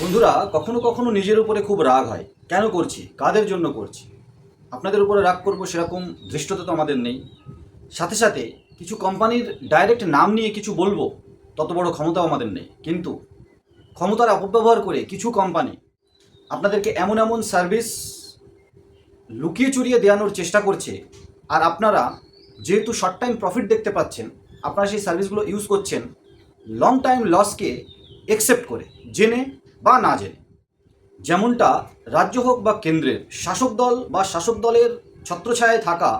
বন্ধুরা, কখনো কখনো নিজের উপরে খুব রাগ হয়। কেন করছি? কাদের জন্য করছি? আপনাদের উপরে রাগ করব সেরকম ধৃষ্টতা তো আমাদের নেই। সাথে সাথে কিছু কোম্পানির ডাইরেক্ট নাম নিয়ে কিছু বলব, তত বড় ক্ষমতাও আমাদের নেই। কিন্তু ক্ষমতার অপব্যবহার করে কিছু কোম্পানি আপনাদেরকে এমন এমন সার্ভিস লুকিয়ে চুরিয়ে দেওয়ানোর চেষ্টা করছে, আর আপনারা যেহেতু শর্ট টাইম প্রফিট দেখতে পাচ্ছেন, আপনারা সেই সার্ভিসগুলো ইউজ করছেন লং টাইম লসকে একসেপ্ট করে। জেনে বা না জেনে। যেমনটা রাজ্য হোক বা কেন্দ্রের, শাসক দল বা শাসক দলের ছত্রছায়ায় থাকা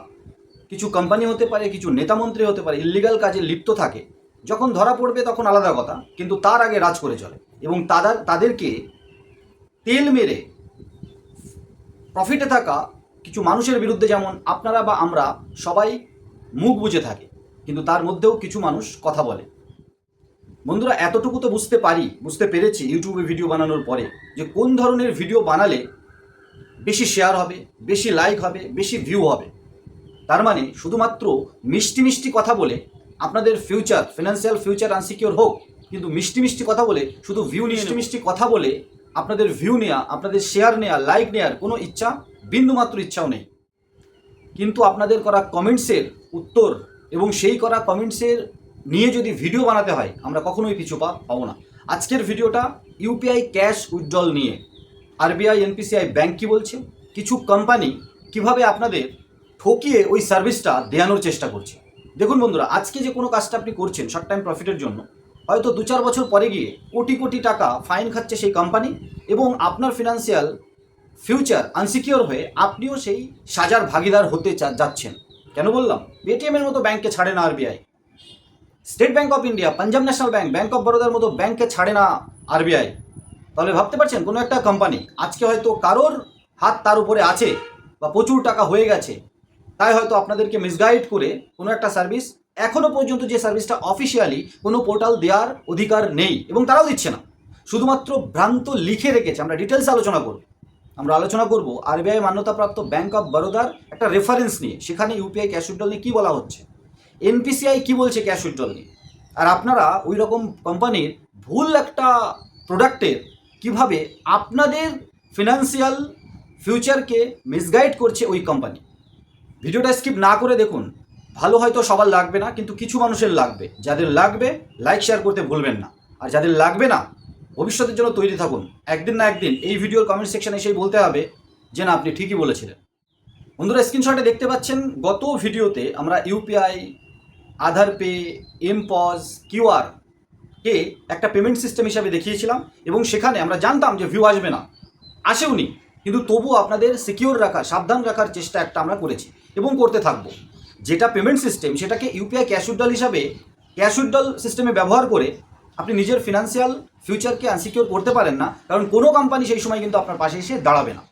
কিছু কোম্পানি হতে পারে, কিছু নেতামন্ত্রী হতে পারে ইলিগাল কাজে লিপ্ত থাকে, যখন ধরা পড়বে তখন আলাদা কথা, কিন্তু তার আগে রাজ করে চলে এবং তাদের তাদেরকে তেল মেরে প্রফিটে থাকা কিছু মানুষের বিরুদ্ধে যেমন আপনারা বা আমরা সবাই মুখ বুজে থাকি, কিন্তু তার মধ্যেও কিছু মানুষ কথা বলে। বন্ধুরা এতটুকু তো বুঝতে পারি বুঝতে পেরেছি ইউটিউবে ভিডিও বানানোর পরে যে কোন ধরনের ভিডিও বানালে বেশি শেয়ার হবে বেশি লাইক হবে বেশি ভিউ হবে। তার মানে শুধুমাত্র মিষ্টি মিষ্টি কথা বলে আপনাদের ফিউচার ফিনান্সিয়াল ফিউচার আনসিকিওর হোক কিন্তু মিষ্টি মিষ্টি কথা বলে শুধু ভিউ মিষ্টি মিষ্টি কথা বলে আপনাদের ভিউ নেওয়া আপনাদের শেয়ার নেওয়া লাইক নেওয়ার কোনো ইচ্ছা বিন্দুমাত্র ইচ্ছাও নেই। কিন্তু আপনাদের করা কমেন্টসের উত্তর এবং সেই করা কমেন্টসের নিয়ে যদি ভিডিও বানাতে হয়, আমরা কখনোই পিছু পা পাবো না। আজকের ভিডিওটা ইউপিআই ক্যাশ উইথড্রল নিয়ে। আরবিআই, এনপিসিআই ব্যাংক কী বলছে? কিছু কোম্পানি কীভাবে আপনাদের ঠকিয়ে ওই সার্ভিসটা দেওয়ানোর চেষ্টা করছে। দেখুন বন্ধুরা, আজকে যে কোনো কাজটা আপনি করছেন শর্ট টাইম প্রফিটের জন্য, হয়তো দু চার বছর পরে গিয়ে কোটি কোটি টাকা ফাইন খাচ্ছে সেই কোম্পানি এবং আপনার ফিনান্সিয়াল ফিউচার আনসিকিওর হয়ে আপনিও সেই সাজার ভাগিদার হতে যাচ্ছেন। কেন বললাম? পেটিএমের মতো ব্যাংকে ছাড়ে না RBI. State bank of India Punjab national bank bank of বরোদার মতো ব্যাংকে ছাড়ে না আরবিআই তাহলে ভাবতে পারছেন, কোনো একটা কোম্পানি আজকে হয়তো কারোর হাত তার উপরে আছে বা প্রচুর টাকা হয়ে গেছে, তাই হয়তো আপনাদেরকে মিসগাইড করে কোনো একটা সার্ভিস এখনও পর্যন্ত যে সার্ভিসটা অফিসিয়ালি কোনো পোর্টাল দেওয়ার অধিকার নেই এবং তারাও দিচ্ছে না। শুধুমাত্র ভ্রান্ত লিখে রেখেছে, আমরা ডিটেলস আলোচনা করব। আমরা আলোচনা করব আরবিআই মান্যতাপ্রাপ্ত ব্যাঙ্ক অফ বরোদার একটা রেফারেন্স নিয়ে, সেখানে ইউপিআই ক্যাশ উইথড্রল নিয়ে কী বলা হচ্ছে। এনপিসিআই কি বলছে ক্যাশ উইথড্রল নিয়ে? আর আপনারা ওই রকম কোম্পানির ভুল একটা প্রোডাক্টের কীভাবে আপনাদের ফিনান্সিয়াল ফিউচারকে মিসগাইড করছে ওই কোম্পানি ভিডিওটা স্কিপ না করে দেখুন। ভালো হয়তো সবার লাগবে না, কিন্তু কিছু মানুষের লাগবে। যাদের লাগবে লাইক শেয়ার করতে ভুলবেন না। আর যাদের লাগবে না, ভবিষ্যতের জন্য তৈরি থাকুন। একদিন না একদিন এই ভিডিওর কমেন্ট সেকশনে এসেই বলতে হবে যে না, আপনি ঠিকই বলেছিলেন। বন্ধুরা স্ক্রিনশটে দেখতে পাচ্ছেন, গত ভিডিওতে আমরা ইউপিআই আধার পে এমপজ কিউআর কে একটা পেমেন্ট সিস্টেম হিসাবে দেখিয়েছিলাম এবং সেখানে আমরা জানতাম যে ভিউ আসবে না। আসেওনি কিন্তু তবু আপনাদের সিকিওর রাখার, সাবধান রাখার চেষ্টা একটা আমরা করেছি এবং করতে থাকব। যেটা পেমেন্ট সিস্টেম সেটাকে ইউপিআই ক্যাশ উইথড্রল হিসাবে ক্যাশ উইথড্রল সিস্টেমে ব্যবহার করে আপনি নিজের ফিনান্সিয়াল ফিউচারকে আনসিকিওর করতে পারেন না, কারণ কোনো কোম্পানি সেই সময় কিন্তু আপনার পাশে এসে দাঁড়াবে না।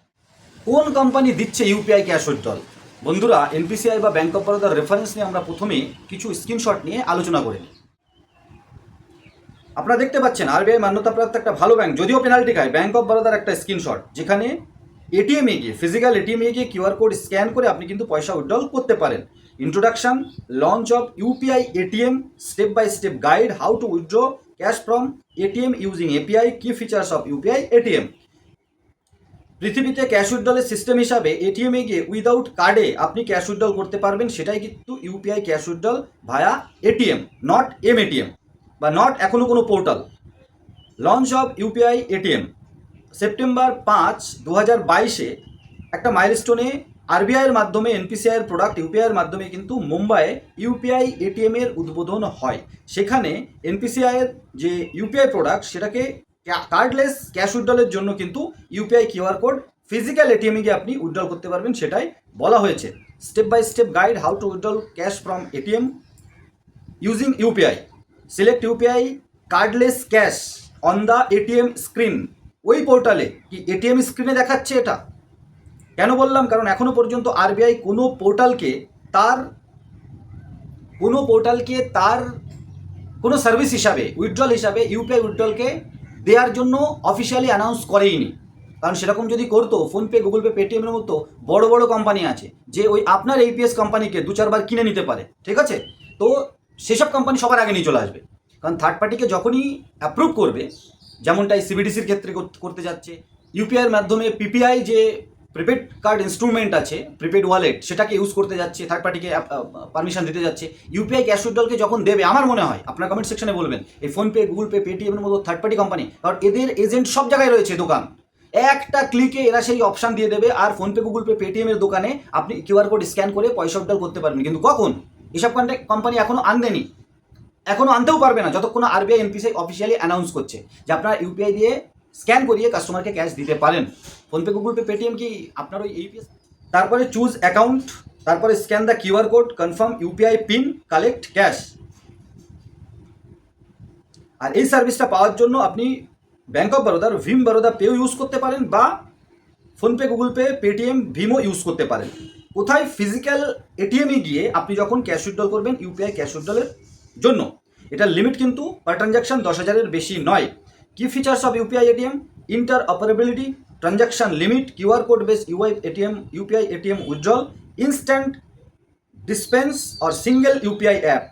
কোন কোম্পানি দিচ্ছে ইউপিআই ক্যাশ উইথড্রল বন্ধুরা এনপিসিআই বা ব্যাংক অফ বরোদার রেফারেন্স নিয়ে আমরা প্রথমে কিছু স্ক্রিনশট নিয়ে আলোচনা করে আপনারা দেখতে পাচ্ছেন আরবিআই মান্যতাপ্রাপ্ত একটা ভালো ব্যাংক যদিও পেনাল্টি খায়। ব্যাংক অফ বরোদার একটা স্ক্রিনশট যেখানে এটিএমে গিয়ে ফিজিক্যাল এটিএমে গিয়ে কিউআর কোড স্ক্যান করে আপনি কিন্তু পয়সা উইথড্রল করতে পারেন। Introduction launch of UPI ATM step by step guide how to withdraw cash from ATM using API কি ফিচার্স অফ ইউপিআই এটিএম পৃথিবীতে ক্যাশ উইথড্রলের সিস্টেম হিসাবে এটিএমে গিয়ে উইদাউট কার্ডে আপনি ক্যাশ উইথড্রল করতে পারবেন, সেটাই কিন্তু UPI cash withdrawal via ATM not M ATM বা নট এখনও কোনো portal launch of UPI ATM September পাঁচ দু হাজার বাইশে একটা মাইলস্টোনে আরবিআইয়ের মাধ্যমে এনপিসিআইয়ের প্রোডাক্ট ইউপিআইয়ের মাধ্যমে কিন্তু মুম্বাইয়ে ইউপিআই এটিএমের উদ্বোধন হয়। সেখানে এনপিসিআইয়ের যে ইউপিআই প্রোডাক্ট সেটাকে কার্ডলেস ক্যাশ উইড্রলের জন্য কিন্তু ইউপিআই কিউআর কোড ফিজিক্যাল এটিএমে গিয়ে আপনি উইথড্রল করতে পারবেন, সেটাই বলা হয়েছে। Step by step guide how to withdrawal cash from ATM using UPI select UPI cardless cash on the ATM screen ওই পোর্টালে কি এটিএম স্ক্রিনে দেখাচ্ছে এটা? কেন বললাম? কারণ এখনও পর্যন্ত আরবিআই কোনো পোর্টালকে তার, কোনো পোর্টালকে তার কোনো সার্ভিস হিসাবে উইথড্রল হিসাবে ইউপিআই উইথড্রলকে দেওয়ার জন্য অফিসিয়ালি অ্যানাউন্স করেইনি। কারণ সেরকম যদি করতো ফোনপে গুগল পে পেটিএমের মতো বড় বড় কোম্পানি আছে, যে ওই আপনার এইপিএস কোম্পানিকে দু চারবার কিনে নিতে পারে, ঠিক আছে? তো সেসব কোম্পানি সবার আগে নিয়ে চলে আসবে। কারণ থার্ড পার্টিকে যখনই অ্যাপ্রুভ করবে, যেমনটাই সিবিডিসির ক্ষেত্রে করতে যাচ্ছে ইউপিআইয়ের মাধ্যমে পিপিআই যে প্রিপেড কার্ড ইনস্ট্রুমেন্ট আছে প্রিপেড ওয়ালেট সেটাকে ইউজ করতে যাচ্ছে থার্ড পার্টিকে পারমিশন দিতে যাচ্ছে। ইউপিআই ক্যাশ উইথড্রলকে যখন দেবে, আমার মনে হয়, আপনার কমেন্ট সেকশনে বলবেন, এই ফোনপে গুগল পে পেটিএমের মতো থার্ড পার্টি কোম্পানি কারণ এদের এজেন্ট সব জায়গায় রয়েছে দোকান। একটা ক্লিকে এরা সেই অপশন দিয়ে দেবে, আর ফোনপে গুগল পে পেটিএমের দোকানে আপনি কিউআর কোড স্ক্যান করে পয়সা উইথড্রল করতে পারবেন। কিন্তু কখন? এসব কোম্পানি এখনও আনদেনি এখনও আনতেও পারবে না, যতক্ষণ আরবিআই এনপিসিআই অফিসিয়ালি অ্যানাউন্স করছে যে আপনারা ইউপিআই দিয়ে স্ক্যান করিয়ে কাস্টমারকে ক্যাশ দিতে পারেন। ফোনপে, গুগল পে, পেটিএম কি আপনার ওই ইউপিএস তারপরে চুজ অ্যাকাউন্ট তারপরে scan the QR code confirm UPI pin collect cash আর এই সার্ভিসটা পাওয়ার জন্য আপনি ব্যাঙ্ক অফ বরোদার ভিম বরোদা পেও ইউজ করতে পারেন বা ফোনপে, গুগল পে, পেটিএম ভিমও ইউজ করতে পারেন। কোথায়? ফিজিক্যাল এটিএমে গিয়ে আপনি যখন ক্যাশ উইথড্রল করবেন ইউপিআই ক্যাশ উইথড্রলের জন্য। এটার লিমিট কিন্তু পার ট্রানজাকশন দশ হাজারের বেশি নয়। Features of UPI ATM interoperability transaction limit QR code base UI ATM UPI ATM withdrawal instant dispense or single UPI app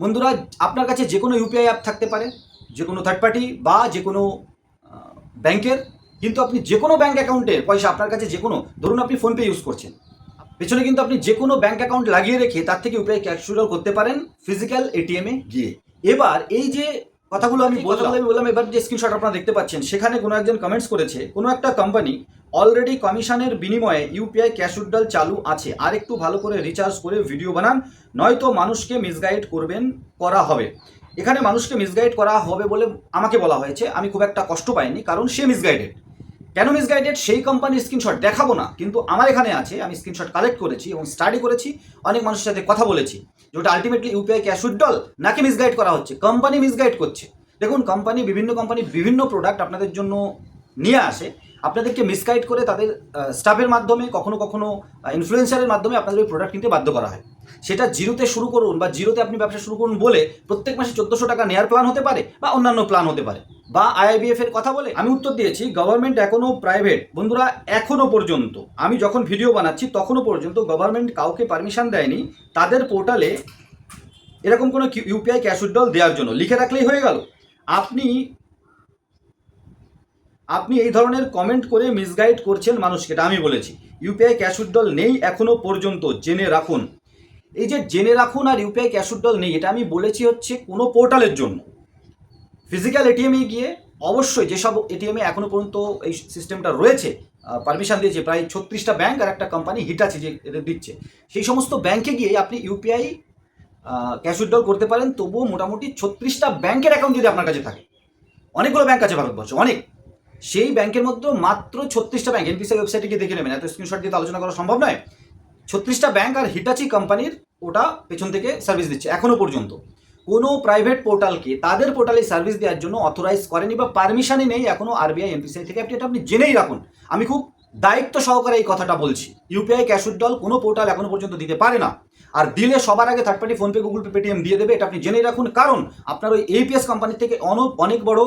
বন্ধুরা, আপনার কাছে যে কোনো ইউপিআই অ্যাপ থাকতে পারে, যে কোনো থার্ড পার্টি বা যে কোনো ব্যাংকের, কিন্তু আপনি যে কোনো ব্যাংক অ্যাকাউন্টের পয়সা আপনার কাছে যে কোনো, ধরুন আপনি ফোনপে ইউজ করছেন। পেছনে কিন্তু আপনি যে কোনো ব্যাঙ্ক অ্যাকাউন্ট লাগিয়ে রেখে তার থেকে ইউপিআই ক্যাশ করতে পারেন ফিজিক্যাল এটিএমে গিয়ে। এবার এই যে কথাগুলো আমি বললাম। আমি বললাম এবার যে স্ক্রিনশট আপনারা দেখতে পাচ্ছেন সেখানে কোনো একজন কমেন্টস করেছে কোনো একটা কোম্পানি অলরেডি কমিশনের বিনিময়ে ইউপিআই ক্যাশ উড্ডাল চালু আছে আর একটু ভালো করে রিচার্জ করে ভিডিও বানান নয়তো মানুষকে মিসগাইড করবেন করা হবে। এখানে মানুষকে মিসগাইড করা হবে বলে আমাকে বলা হয়েছে আমি খুব একটা কষ্ট পাইনি কারণ সে মিসগাইডেড কেন মিসগাইডেড সেই কোম্পানির স্ক্রিনশট দেখাবো না। কিন্তু আমার এখানে আছে, আমি স্ক্রিনশট কালেক্ট করেছি এবং স্টাডি করেছি, অনেক মানুষের সাথে কথা বলেছি যেটা আলটিমেটলি ইউপিআই ক্যাশ উইথড্রল নাকি মিসগাইড করা হচ্ছে? কোম্পানি মিসগাইড করছে। দেখুন কোম্পানি বিভিন্ন কোম্পানি বিভিন্ন প্রোডাক্ট আপনাদের জন্য নিয়ে আসে। আপনাদেরকে মিসগাইড করে তাদের স্টাফের মাধ্যমে, কখনো কখনো ইনফ্লুয়েন্সারের মাধ্যমে আপনাদের ওই প্রোডাক্ট কিনতে বাধ্য করা হয়। সেটা জিরোতে শুরু করুন বা জিরোতে আপনি ব্যবসা শুরু করুন বলে প্রত্যেক মাসে চোদ্দোশো টাকা নেয়ার প্ল্যান হতে পারে বা অন্যান্য প্ল্যান হতে পারে। বা আইআইবিএফ এর কথা বলে আমি উত্তর দিয়েছি গভর্নমেন্ট এখনও প্রাইভেট বন্ধুরা, এখনও পর্যন্ত, আমি যখন ভিডিও বানাচ্ছি তখনও পর্যন্ত গভর্নমেন্ট কাউকে পারমিশন দেয়নি। তাদের পোর্টালে এরকম কোনো ইউপিআই ক্যাশ উইথড্রল দেওয়ার জন্য। লিখে রাখলেই হয়ে গেল। আপনি আপনি এই ধরনের কমেন্ট করে মিসগাইড করছেন মানুষকে, এটা আমি বলেছি। ইউপিআই ক্যাশ উইথড্রল নেই এখনও পর্যন্ত, জেনে রাখুন। এই যে জেনে রাখুন আর ইউপিআই ক্যাশ উইথড্রল নেই, এটা আমি বলেছি হচ্ছে কোনো পোর্টালের জন্য। ফিজিক্যাল এটিএমে গিয়ে অবশ্যই যেসব এটিএমে এখনও পর্যন্ত এই সিস্টেমটা রয়েছে পারমিশন দিয়েছে প্রায় ছত্রিশটা ব্যাঙ্ক আর একটা কোম্পানি হিট আছে যে এদের দিচ্ছে, সেই সমস্ত ব্যাঙ্কে গিয়ে আপনি ইউপিআই ক্যাশ উইথড্রল করতে পারেন, তবুও মোটামুটি ছত্রিশটা ব্যাংকের অ্যাকাউন্ট যদি আপনার কাছে থাকে। অনেকগুলো ব্যাংক আছে ভারতবর্ষে, অনেক। সেই ব্যাংকের মধ্যে মাত্র ছত্রিশটা ব্যাংক এনপিসিআই ওয়েবসাইটে গিয়ে দেখে নেবেন, এত স্ক্রিনশট দিয়ে আলোচনা করা সম্ভব নয়। ছত্রিশটা ব্যাংক আর হিটাচি কোম্পানির ওটা পেছন থেকে সার্ভিস দিচ্ছে এখনও পর্যন্ত। কোনো প্রাইভেট পোর্টালকে তাদের পোর্টালে সার্ভিস দেওয়ার জন্য অথরাইজ করেনি বা পারমিশনই নেই এখনও আরবিআই এনপিসিআই থেকে। আপনি এটা আপনি জেনেই রাখুন। আমি খুব দায়িত্ব সহকারে এই কথাটা বলছি। ইউপিআই ক্যাশ উইথড্রল কোনো পোর্টাল এখনও পর্যন্ত দিতে পারে না। আর দিলে সবার আগে third party PhonePe Google pay Paytm দিয়ে দেবে, এটা আপনি জেনেই রাখুন। কারণ আপনার ওই এপিএস কোম্পানির থেকে অনেক বড়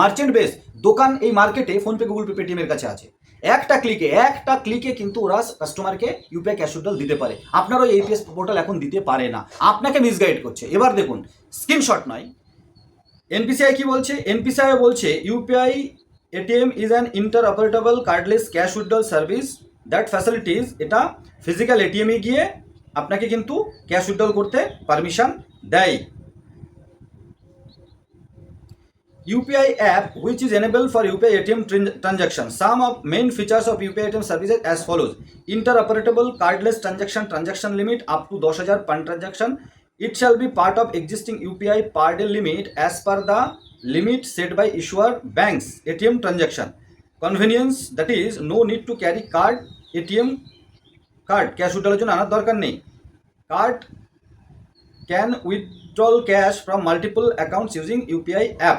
মার্চেন্ট বেস দোকান এই মার্কেটে ফোনপে গুগল পে পেটিএমের কাছে আছে। একটা ক্লিকে একটা ক্লিকে কিন্তু ওরা কাস্টমারকে ইউপিআই ক্যাশ উইথড্রল দিতে পারে। আপনার ওই এপিএস পোর্টাল এখন দিতে পারে না। আপনাকে মিসগাইড করছে। এবার দেখুন স্ক্রিনশট নয়। এনপিসিআই কি বলছে? এনপিসিআই বলছে UPI ATM is an interoperable cardless cash withdrawal service that facilities এটা ফিজিক্যাল এটিএমে গিয়ে আপনাকে কিন্তু ক্যাশ উইড্রল করতে পারমিশন দেয়। UPI app which is enabled for UPI ATM tran- transaction. Some of main features of UPI ATM services as follows: interoperable cardless transaction, transaction limit up to 10,000 per transaction. It shall be part of existing UPI per day limit as per the limit set by issuer banks ATM transaction. Convenience that is no need to carry card ATM card cash উইথড্রলের জন্য আনার দরকার নেই card can withdrawal cash from multiple accounts using UPI app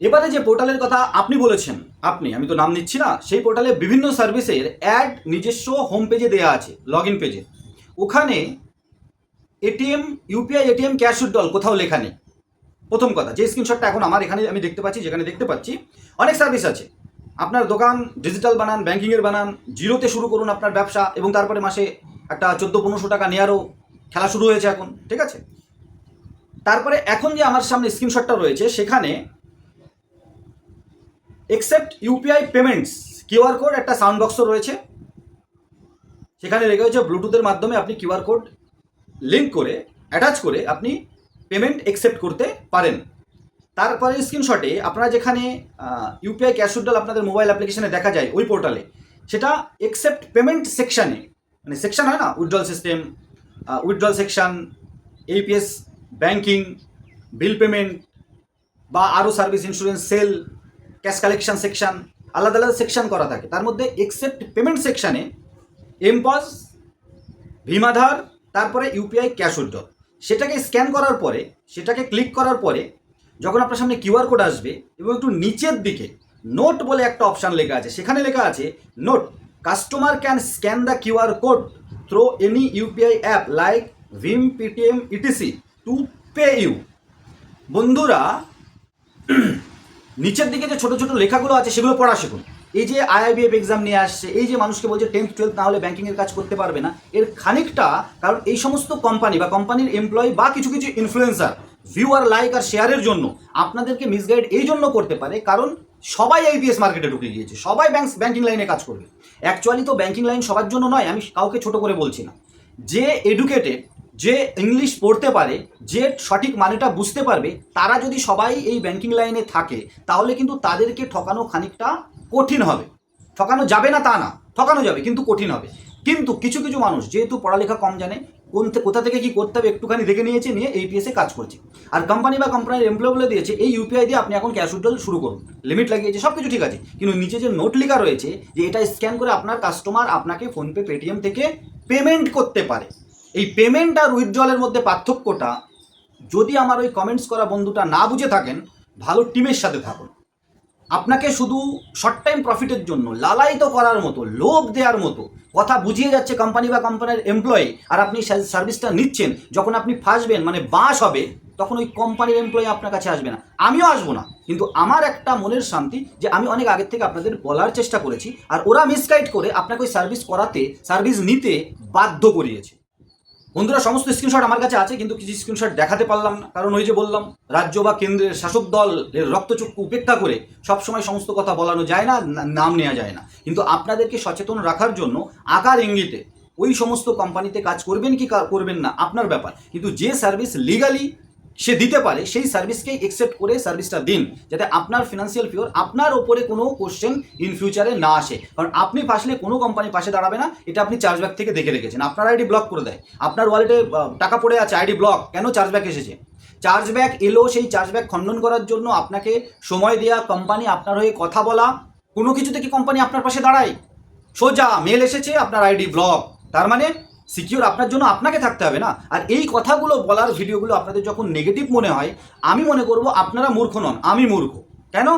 এবারে যে পোর্টালের কথা আপনি বলেছেন, আপনি, আমি তো নাম নিচ্ছি না, সেই পোর্টালে বিভিন্ন সার্ভিসের অ্যাড নিজস্ব হোম পেজে দেওয়া আছে লগ ইন পেজে। ওখানে ATM, UPI, ATM, cash withdrawal কোথাও লেখা নেই। প্রথম কথা, যে স্ক্রিনশটটা এখন আমার এখানে আমি দেখতে পাচ্ছি, যেখানে দেখতে পাচ্ছি, অনেক সার্ভিস আছে। আপনার দোকান ডিজিটাল বানান ব্যাঙ্কিংয়ের বানান, জিরোতে শুরু করুন আপনার ব্যবসা, এবং তারপরে মাসে একটা চোদ্দ পনেরোশো টাকা নেওয়ারও খেলা শুরু হয়েছে এখন, ঠিক আছে? তারপরে এখন যে আমার সামনে স্ক্রিনশটটা রয়েছে, সেখানে accept UPI payments QR code একটা সাউন্ড বক্সও রয়েছে। সেখানে লেখা হয়েছে ব্লুটুথের মাধ্যমে আপনি কিউআর কোড লিঙ্ক করে অ্যাটাচ করে আপনি পেমেন্ট একসেপ্ট করতে পারেন। তারপরে স্ক্রিনশটে আপনারা যেখানে ইউপিআই ক্যাশ উইথড্রল আপনাদের মোবাইল অ্যাপ্লিকেশনে দেখা যায়, ওই পোর্টালে সেটা একসেপ্ট পেমেন্ট সেকশানে মানে সেকশন হয় না withdrawal system withdrawal section AEPS banking bill payment বা আরও service insurance sale collection section আলাদা আলাদা সেকশন করা থাকে। তার মধ্যে এক্সেপ্ট পেমেন্ট সেকশানে এমপজ ভীমাধার তারপরে ইউপিআই ক্যাশ উইথড্রল সেটাকে স্ক্যান করার পরে, সেটাকে ক্লিক করার পরে, যখন আপনার সামনে কিউআর কোড আসবে এবং একটু নিচের দিকে নোট বলে একটা অপশান লেখা আছে, সেখানে লেখা আছে note customer can scan the QR code through any UPI app like Vim Paytm etc to pay you বন্ধুরা নিচের দিকে যে ছোট ছোট লেখাগুলো আছে, সেগুলো পড়া শিখুন। এই যে আইআইবিএফ এক্সাম নিয়ে আসছে, এই যে মানুষকে বলছে টেন্থ টুয়েলথ না হলে ব্যাঙ্কিংয়ের কাজ করতে পারবে না, এর খানিকটা কারণ এই সমস্ত কোম্পানি বা কোম্পানির এমপ্লয়ি বা কিছু কিছু ইনফ্লুয়েন্সার ভিউ আর লাইক আর শেয়ারের জন্য আপনাদেরকে মিসগাইড এই জন্য করতে পারে, কারণ সবাই আইপিএস মার্কেটে ঢুকে গিয়েছে, সবাই ব্যাংক ব্যাঙ্কিং লাইনে কাজ করবে। অ্যাকচুয়ালি তো ব্যাঙ্কিং লাইন সবার জন্য নয়, আমি কাউকে ছোট করে বলছি না। যে এডুকেটেড যে ইংলিশ পড়তে পারে, যে সঠিক মানেটা বুঝতে পারবে, তারা যদি সবাই এই ব্যাংকিং লাইনে থাকে, তাহলে কিন্তু তাদেরকে ঠকানো খানিকটা কঠিন হবে। ঠকানো যাবে না তা না, ঠকানো যাবে, কিন্তু কঠিন হবে। কিন্তু কিছু কিছু মানুষ যেহেতু পড়ালেখা কম জানে, কোন কোথা থেকে কি করতে হবে একটুখানি দেখে নিয়েছে, নিয়ে এই পিএসে কাজ করছে। আর কোম্পানি বা কোম্পানির এমপ্লয় বলে দিয়েছে, এই ইউপিআই দিয়ে আপনি এখন ক্যাশ উইথড্রল শুরু করুন। লিমিট লাগিয়েছে সব কিছু ঠিক আছে। কিন্তু নিচে যে নোট লেখা রয়েছে, যে এটা স্ক্যান করে আপনার কাস্টমার আপনাকে ফোনপে পেটিএম থেকে পেমেন্ট করতে পারে। এই পেমেন্ট আর উইথড্রলের মধ্যে পার্থক্যটা যদি আমার ওই কমেন্টস করা বন্ধুটা না বুঝে থাকেন, ভালো টিমের সাথে থাকুন। আপনাকে শুধু শর্ট টাইম প্রফিটের জন্য, লালায়িত করার মতো, লোভ দেওয়ার মতো, কথা বুঝিয়ে যাচ্ছে কোম্পানি বা কোম্পানির এমপ্লয়ি আর আপনি সার্ভিসটা নিচ্ছেন, যখন আপনি ফাঁসবেন মানে বাস হবে, তখন ওই কোম্পানির এমপ্লয়ি আপনার কাছে আসবে না। আমিও আসব না, কিন্তু আমার একটা মনের শান্তি যে আমি অনেক আগের থেকে আপনাদের বলার চেষ্টা করেছি, আর ওরা মিসগাইড করে আপনাকে ওই সার্ভিস করাতে সার্ভিস নিতে বাধ্য করিয়েছে। বন্ধুরা, সমস্ত স্ক্রিনশট আমার কাছে আছে, কিন্তু কিছু স্ক্রিনশট দেখাতে পারলাম না। কারণ ওই যে বললাম, রাজ্য বা কেন্দ্রের শাসক দল রক্তচক্ষু উপেক্ষা করে সবসময় সমস্ত কথা বলানো যায় না নাম নেওয়া যায় না। কিন্তু আপনাদেরকে সচেতন রাখার জন্য আকার ইঙ্গিতে ওই সমস্ত কোম্পানিতে কাজ করবেন কা- করবেন না, আপনার ব্যাপার। কিন্তু যে সার্ভিস লিগালি সে দিতে পারে, সেই সার্ভিসকেই একসেপ্ট করে সার্ভিসটা দিন, যাতে আপনার ফিনান্সিয়াল ফিওর আপনার ওপরে কোনো কোশ্চেন ইন ফিউচারে না আসে। কারণ আপনি ফাঁসলে কোনো কোম্পানি পাশে দাঁড়াবে না, এটা আপনি চার্জব্যাক থেকে দেখে রেখেছেন। আপনার আইডি ব্লক করে দেয়। আপনার ওয়ালেটে টাকা পড়ে আছে আইডি ব্লক কেন চার্জব্যাক এসেছে? চার্জব্যাক এলো সেই চার্জব্যাক খণ্ডন করার জন্য আপনাকে সময় দেওয়া কোম্পানি আপনার হয়ে কথা বলা, কোনো কিছু থেকে কোম্পানি আপনার পাশে দাঁড়ায়? সোজা মেল এসেছে, আপনার আইডি ব্লক তার মানে সিকিউর আপনার জন্য আপনাকে থাকতে হবে না। আর এই কথাগুলো বলার ভিডিওগুলো আপনাদের যখন নেগেটিভ মনে হয়, আমি মনে করব আপনারা মূর্খ নন, আমি মূর্খ। কেন?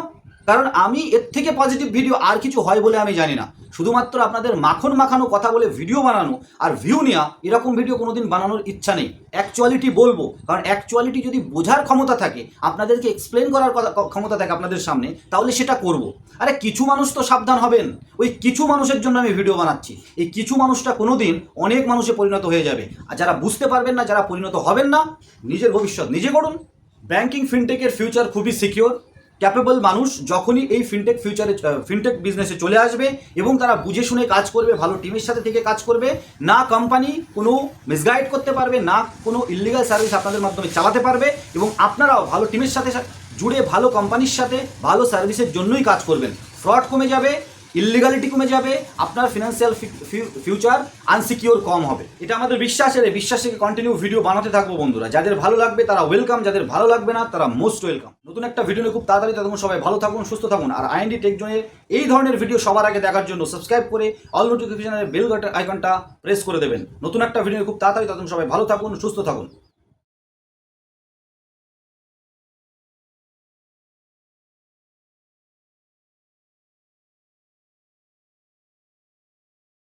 কারণ আমি এর থেকে পজিটিভ ভিডিও আর কিছু হয় বলে আমি জানি না। শুধুমাত্র আপনাদের মাখন মাখানো কথা বলে ভিডিও বানানো আর ভিউ নেওয়া, এরকম ভিডিও কোনোদিন বানানোর ইচ্ছা নেই। অ্যাকচুয়ালিটি বলব, কারণ অ্যাকচুয়ালিটি যদি বোঝার ক্ষমতা থাকে, আপনাদেরকে এক্সপ্লেন করার ক্ষমতা থাকে আপনাদের সামনে, তাহলে সেটা করব। আরে কিছু মানুষ তো সাবধান হবেন। ওই কিছু মানুষের জন্য আমি ভিডিও বানাচ্ছি। এই কিছু মানুষটা কোনোদিন অনেক মানুষে পরিণত হয়ে যাবে। আর যারা বুঝতে পারবেন না, যারা পরিণত হবেন না, নিজের ভবিষ্যৎ নিজে করুন ব্যাংকিং ফিনটেকের ফিউচার খুবই সিকিওর ক্যাপেবল মানুষ যখনই এই ফিনটেক ফিউচারে ফিনটেক বিজনেসে চলে আসবে এবং তারা বুঝে শুনে কাজ করবে, ভালো টিমের সাথে থেকে কাজ করবে, না কোম্পানি কোনো মিসগাইড করতে পারবে, না কোনো ইলিগাল সার্ভিস আপনাদের মাধ্যমে চালাতে পারবে এবং আপনারাও ভালো টিমের সাথে, জুড়ে ভালো কোম্পানির সাথে ভালো সার্ভিসের জন্যই কাজ করবেন। ফ্রড কমে যাবে ইলিগালিটি কমে যাবে, আপনার ফিনান্সিয়াল ফিউচার আনসিকিওর কম হবে। এটা আমাদের বিশ্বাসের, এই বিশ্বাস থেকে কন্টিনিউ ভিডিও বানাতে থাকব বন্ধুরা। যাদের ভালো লাগবে তারা ওয়েলকাম যাদের ভালো লাগবে না তারা মোস্ট ওয়েলকাম নতুন একটা ভিডিও নিয়ে খুব তাড়াতাড়ি তখন সবাই ভালো থাকুন, সুস্থ থাকুন। আর আইএনডি টেকজনের এই ধরনের ভিডিও সবার আগে দেখার জন্য সাবস্ক্রাইব করে অল নোটিফিকেশনের বেল আইকনটা প্রেস করে দেবেন। নতুন একটা ভিডিও খুব তাড়াতাড়ি তখন সবাই ভালো থাকুন, সুস্থ থাকুন।